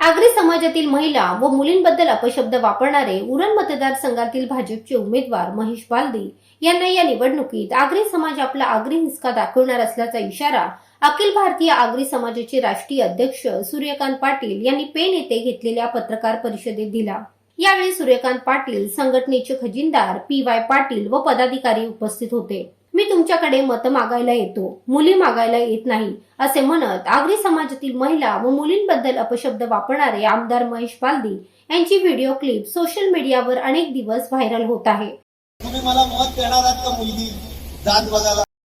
आगरी समाजातील महिला व मुलींबद्दल अपशब्द वापरणारे उरण मतदारसंघातील भाजपचे उमेदवार महेश बालदी यांना या निवडणुकीत आगरी समाज आपला आगरी हिसका दाखवणार असल्याचा इशारा अखिल भारतीय आगरी समाजाचे राष्ट्रीय अध्यक्ष सूर्यकांत पाटील यांनी पेन येथे घेतलेल्या पत्रकार परिषदेत दिला. यावेळी सूर्यकांत पाटील संघटनेचे खजिनदार पी वाय पाटील व पदाधिकारी उपस्थित होते. मी तुमच्याकडे मतं मागायला येतो मुली मागायला येत नाही असे म्हणत आगरी समाजातील महिला व मुलींबद्दल अपशब्द वापरणारे आमदार महेश बालदी यांची व्हिडिओ क्लिप सोशल मीडियावर अनेक दिवस व्हायरल होत आहे.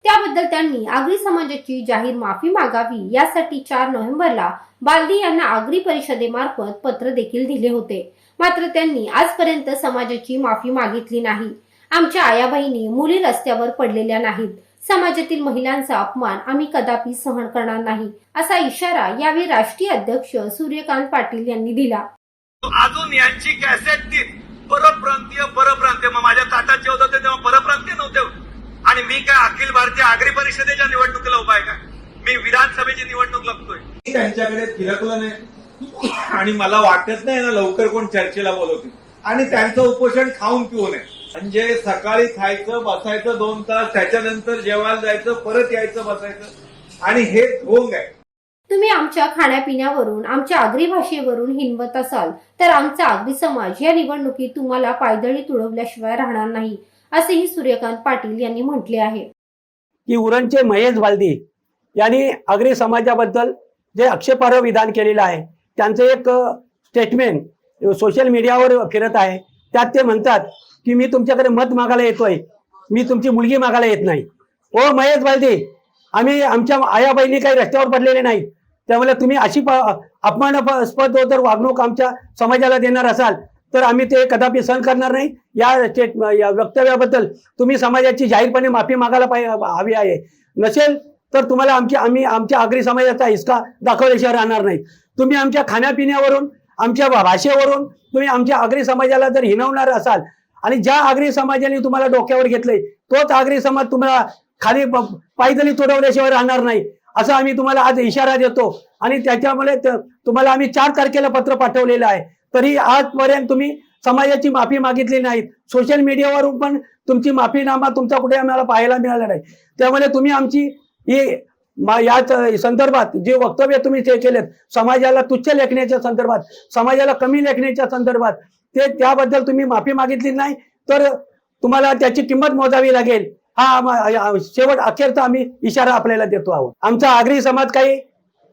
त्याबद्दल त्यांनी आगरी समाजाची जाहीर माफी मागावी यासाठी चार नोव्हेंबरला बालदी यांना आगरी परिषदेमार्फत पत्र देखील दिले होते. मात्र त्यांनी आजपर्यंत समाजाची माफी मागितली नाही. आमच्या आया बहिणी मुली रस्त्यावर पडलेल्या नाहीत. समाजातील महिलांचा अपमान आम्ही कदापि सहन करणार नाही असा इशारा यावेळी राष्ट्रीय अध्यक्ष सूर्यकांत पाटील यांनी दिला. अजून यांची कॅसेट ती परप्रांतीय परप्रांतीय. मग माझ्या ताटात जेवत होते तेव्हा परप्रांतीय नव्हते. आणि मी काय अखिल भारतीय आगरी परिषदेच्या निवडणुकीला उभा आहे का? मी विधानसभेची निवडणूक लढतोय मी त्यांच्याकडे फिरकलो नाही. आणि मला वाटत नाही ना लवकर कोण चर्चेला बोलवतील. आणि त्यांचं उपोषण खाऊन पिऊ नये. म्हणजे सकाळी खायचं बसायचं दोन तास त्याच्यानंतर जेवायला जायचं परत यायचं बसायचं. आणि हे ढोंग आहे. तुम्ही आमच्या खाण्यापिण्यावरून आमच्या आगरी भाषेवरून हिनवत असाल तर आमचा आगरी समाज या निवडणुकीत तुम्हाला पायदळी तुडवल्याशिवाय राहणार नाही असेही सूर्यकांत पाटील यांनी म्हटले आहे. की उरणचे महेश बालदी यांनी आगरी समाजाबद्दल जे आक्षेपार्ह विधान केलेलं आहे त्यांचं एक स्टेटमेंट सोशल मीडियावर फिरत आहे. त्यात ते म्हणतात की मी तुमच्याकडे मत मागायला येतोय. मी तुमची मुलगी मागायला येत नाही. ओ महेश बालदे आम्ही आमच्या आया बहिणी काही रस्त्यावर पडलेले नाहीत. त्यामुळे तुम्ही अशी अपमानास्पद जर वागणूक आमच्या समाजाला देणार असाल तर आम्ही ते कदापि सहन करणार नाही. या स्टेट या वक्तव्याबद्दल तुम्ही समाजाची जाहीरपणे माफी मागायला पाहिजे हवी आहे. नसेल तर तुम्हाला आमची आम्ही आमच्या आगरी समाजाचा हिसका दाखवल्याशिवाय राहणार नाही. तुम्ही आमच्या खाण्यापिण्यावरून आमच्या भाषेवरून तुम्ही आमच्या आगरी समाजाला जर हिनवणार असाल आणि ज्या आगरी समाजाने तुम्हाला डोक्यावर घेतलंय तोच आगरी समाज तुम्हाला खाली पायदली तुडवल्याशिवाय राहणार नाही. असं आम्ही तुम्हाला आज इशारा देतो. आणि त्याच्यामुळे तुम्हाला आम्ही चार तारखेला पत्र पाठवलेलं आहे. तरी आजपर्यंत तुम्ही समाजाची माफी मागितली नाहीत. सोशल मीडियावरून पण तुमची माफीनामा तुमचा कुठे आम्हाला पाहायला मिळाला नाही. त्यामुळे तुम्ही आमची ही या याच संदर्भात जे वक्तव्य तुम्ही ते केलेत समाजाला तुच्छ लेखण्याच्या संदर्भात समाजाला कमी लेखण्याच्या संदर्भात ते त्याबद्दल तुम्ही माफी मागितली नाही तर तुम्हाला त्याची किंमत मोजावी लागेल. हा शेवट अखेरचा आम्ही इशारा आपल्याला देतो आहोत. आमचा आगरी समाज काही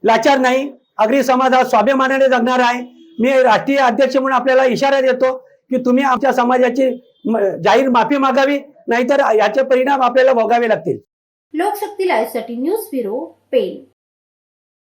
लाचार नाही. आगरी समाज हा स्वाभिमानाने जगणार आहे. मी राष्ट्रीय अध्यक्ष म्हणून आपल्याला इशारा देतो की तुम्ही आमच्या समाजाची जाहीर माफी मागावी नाहीतर याचे परिणाम आपल्याला भोगावे लागतील. लोकशक्ती लाईव्हसाठी न्यूज ब्युरो पेन